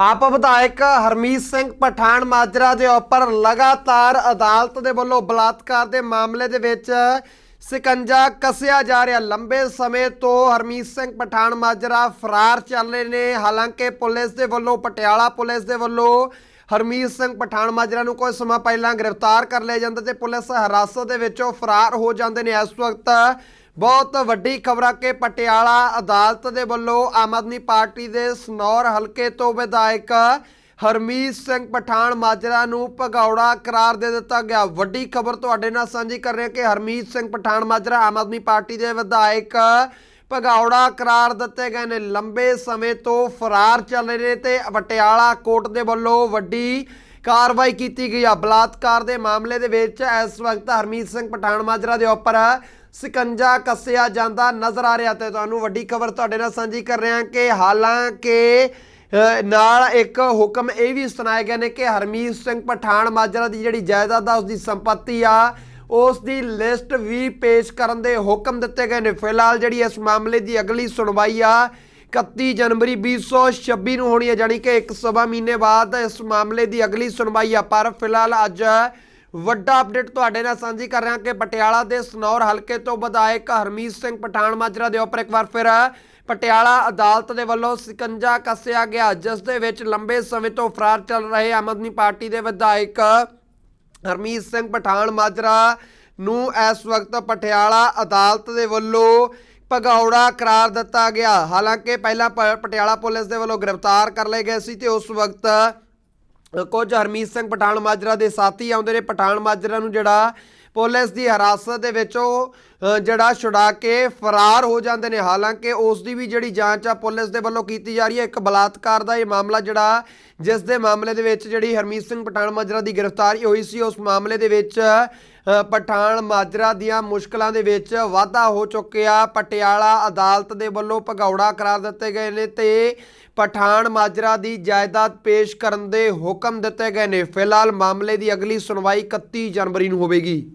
ਆਪ ਵਿਧਾਇਕ ਹਰਮੀਤ ਸਿੰਘ ਪਠਾਨ ਮਾਜਰਾ ਦੇ ਉੱਪਰ ਲਗਾਤਾਰ ਅਦਾਲਤ ਦੇ ਵੱਲੋਂ ਬਲਾਤਕਾਰ ਦੇ ਮਾਮਲੇ ਦੇ ਵਿੱਚ ਸਿਕੰਜਾ ਕੱਸਿਆ ਜਾ ਰਿਹਾ। ਲੰਬੇ ਸਮੇਂ ਤੋਂ ਹਰਮੀਤ ਸਿੰਘ ਪਠਾਨ ਮਾਜਰਾ ਫਰਾਰ ਚੱਲ ਰਹੇ ਨੇ। ਹਾਲਾਂਕਿ ਪੁਲਿਸ ਦੇ ਵੱਲੋਂ, ਪਟਿਆਲਾ ਪੁਲਿਸ ਦੇ ਵੱਲੋਂ ਹਰਮੀਤ ਸਿੰਘ ਪਠਾਨ ਮਾਜਰਾ ਨੂੰ ਕੁਝ ਸਮਾਂ ਪਹਿਲਾਂ ਗ੍ਰਿਫਤਾਰ ਕਰ ਲਿਆ ਜਾਂਦਾ ਤੇ ਪੁਲਿਸ ਹਿਰਾਸਤ ਦੇ ਵਿੱਚੋਂ ਫਰਾਰ ਹੋ ਜਾਂਦੇ ਨੇ। ਇਸ ਵਕਤ ਬਹੁਤ ਵੱਡੀ ਖਬਰ ਆ ਕਿ ਪਟਿਆਲਾ ਅਦਾਲਤ ਦੇ ਵੱਲੋਂ ਆਮ ਆਦਮੀ ਪਾਰਟੀ ਦੇ ਸਨੌਰ ਹਲਕੇ ਤੋਂ ਵਿਧਾਇਕ ਹਰਮੀਤ ਸਿੰਘ ਪਠਾਨ ਮਾਜਰਾ ਨੂੰ ਭਗੌੜਾ ਕਰਾਰ ਦੇ ਦਿੱਤਾ ਗਿਆ। ਵੱਡੀ ਖਬਰ ਤੁਹਾਡੇ ਨਾਲ ਸਾਂਝੀ ਕਰ ਰਹੇ ਹਾਂ ਕਿ ਹਰਮੀਤ ਸਿੰਘ ਪਠਾਨ ਮਾਜਰਾ ਆਮ ਆਦਮੀ ਪਾਰਟੀ ਦੇ ਵਿਧਾਇਕ ਭਗੌੜਾ ਕਰਾਰ ਦਿੱਤੇ ਗਏ ਨੇ। ਲੰਬੇ ਸਮੇਂ ਤੋਂ ਫਰਾਰ ਚੱਲ ਰਹੇ ਨੇ ਤੇ ਪਟਿਆਲਾ ਕੋਰਟ ਦੇ ਵੱਲੋਂ ਵੱਡੀ ਕਾਰਵਾਈ ਕੀਤੀ ਗਈ ਆ। ਬਲਾਤਕਾਰ ਦੇ ਮਾਮਲੇ ਦੇ ਵਿੱਚ ਇਸ ਵਕਤ ਹਰਮੀਤ ਸਿੰਘ ਪਠਾਨ ਮਾਜਰਾ ਦੇ ਉੱਪਰ ਸਿਕੰਜਾ ਕੱਸਿਆ ਜਾਂਦਾ, ਨਜ਼ਰ ਆ ਰਿਹਾ ਤੇ ਤੁਹਾਨੂੰ ਵੱਡੀ ਖਬਰ ਤੁਹਾਡੇ ਨਾਲ ਸਾਂਝੀ ਕਰ ਰਹੇ ਹਾਂ ਕਿ ਹਾਲਾਂਕਿ ਨਾਲ ਇੱਕ ਹੁਕਮ ਇਹ ਵੀ ਸੁਣਾਏ ਗਏ ਨੇ ਕਿ ਹਰਮੀਤ ਸਿੰਘ ਪਠਾਨ ਮਾਜਰਾ ਦੀ ਜਿਹੜੀ ਜਾਇਦਾਦ ਆ ਉਸ ਦੀ ਸੰਪਤੀ ਆ ਉਸ ਦੀ ਲਿਸਟ ਵੀ ਪੇਸ਼ ਕਰਨ ਦੇ ਹੁਕਮ ਦਿੱਤੇ ਗਏ ਨੇ। ਫਿਲਹਾਲ ਜਿਹੜੀ ਇਸ ਮਾਮਲੇ ਦੀ ਅਗਲੀ ਸੁਣਵਾਈ ਆ 31 ਜਨਵਰੀ 2026 ਨੂੰ ਹੋਣੀ ਹੈ, ਜਾਣੀ ਕਿ ਇੱਕ ਸਵਾ ਮਹੀਨੇ ਬਾਅਦ ਇਸ ਮਾਮਲੇ ਦੀ ਅਗਲੀ ਸੁਣਵਾਈ ਆ, ਪਰ ਫਿਲਹਾਲ ਅੱਜ ਵੱਡਾ ਅਪਡੇਟ ਤੁਹਾਡੇ ਨਾਲ ਸਾਂਝੀ ਕਰ ਰਿਹਾ ਕਿ ਪਟਿਆਲਾ ਦੇ ਸਨੌਰ ਹਲਕੇ ਤੋਂ ਵਿਧਾਇਕ ਹਰਮੀਤ ਸਿੰਘ ਪਠਾਨ ਮਾਜਰਾ ਦੇ ਉੱਪਰ ਇੱਕ ਵਾਰ ਫਿਰ ਪਟਿਆਲਾ ਅਦਾਲਤ ਦੇ ਵੱਲੋਂ ਸਿਕੰਜਾ ਕੱਸਿਆ ਗਿਆ, ਜਿਸ ਦੇ ਵਿੱਚ ਲੰਬੇ ਸਮੇਂ ਤੋਂ ਫਰਾਰ ਚੱਲ ਰਹੇ ਆਮ ਆਦਮੀ ਪਾਰਟੀ ਦੇ ਵਿਧਾਇਕ ਹਰਮੀਤ ਸਿੰਘ ਪਠਾਨ ਮਾਜਰਾ ਨੂੰ ਇਸ ਵਕਤ ਪਟਿਆਲਾ ਅਦਾਲਤ ਦੇ ਵੱਲੋਂ ਭਗੌੜਾ ਕਰਾਰ ਦਿੱਤਾ ਗਿਆ। ਹਾਲਾਂਕਿ ਪਹਿਲਾਂ ਪ- ਪਟਿਆਲਾ ਪੁਲਿਸ ਦੇ ਵੱਲੋਂ ਗ੍ਰਿਫਤਾਰ ਕਰ ਲਏ ਗਏ ਸੀ ਤੇ ਉਸ ਵਕਤ ਕੁਝ ਹਰਮੀਤ ਸਿੰਘ ਪਠਾਨ ਮਾਜਰਾ ਦੇ ਸਾਥੀ ਆਉਂਦੇ ਨੇ। ਪਠਾਨ ਮਾਜਰਾ ਨੂੰ ਜਿਹੜਾ ਪੁਲਿਸ ਦੀ ਹਿਰਾਸਤ ਦੇ ਵਿੱਚ ਉਹ ਜਿਹੜਾ ਛੁਡਾ ਕੇ ਫਰਾਰ ਹੋ ਜਾਂਦੇ ਨੇ। ਹਾਲਾਂਕਿ ਉਸ ਦੀ ਵੀ ਜਿਹੜੀ ਜਾਂਚ ਆ ਪੁਲਿਸ ਦੇ ਵੱਲੋਂ ਕੀਤੀ ਜਾ ਰਹੀ ਹੈ। ਇੱਕ ਬਲਾਤਕਾਰ ਦਾ ਇਹ ਮਾਮਲਾ ਜਿਹੜਾ, ਜਿਸ ਦੇ ਮਾਮਲੇ ਦੇ ਵਿੱਚ ਜਿਹੜੀ ਹਰਮੀਤ ਸਿੰਘ ਪਠਾਨ ਮਾਜਰਾ ਦੀ ਗ੍ਰਿਫਤਾਰੀ ਹੋਈ ਸੀ, ਉਸ ਮਾਮਲੇ ਦੇ ਵਿੱਚ ਪਠਾਨ ਮਾਜਰਾ ਦੀਆਂ ਮੁਸ਼ਕਲਾਂ ਦੇ ਵਿੱਚ ਵਾਧਾ ਹੋ ਚੁੱਕਿਆ। ਪਟਿਆਲਾ ਅਦਾਲਤ ਦੇ ਵੱਲੋਂ ਭਗੌੜਾ ਕਰਾਰ ਦਿੱਤੇ ਗਏ ਨੇ ਤੇ ਪਠਾਨ ਮਾਜਰਾ ਦੀ ਜਾਇਦਾਦ ਪੇਸ਼ ਕਰਨ ਦੇ ਹੁਕਮ ਦਿੱਤੇ ਗਏ ਨੇ। ਫਿਲਹਾਲ ਮਾਮਲੇ ਦੀ ਅਗਲੀ ਸੁਣਵਾਈ 31 ਜਨਵਰੀ ਨੂੰ ਹੋਵੇਗੀ।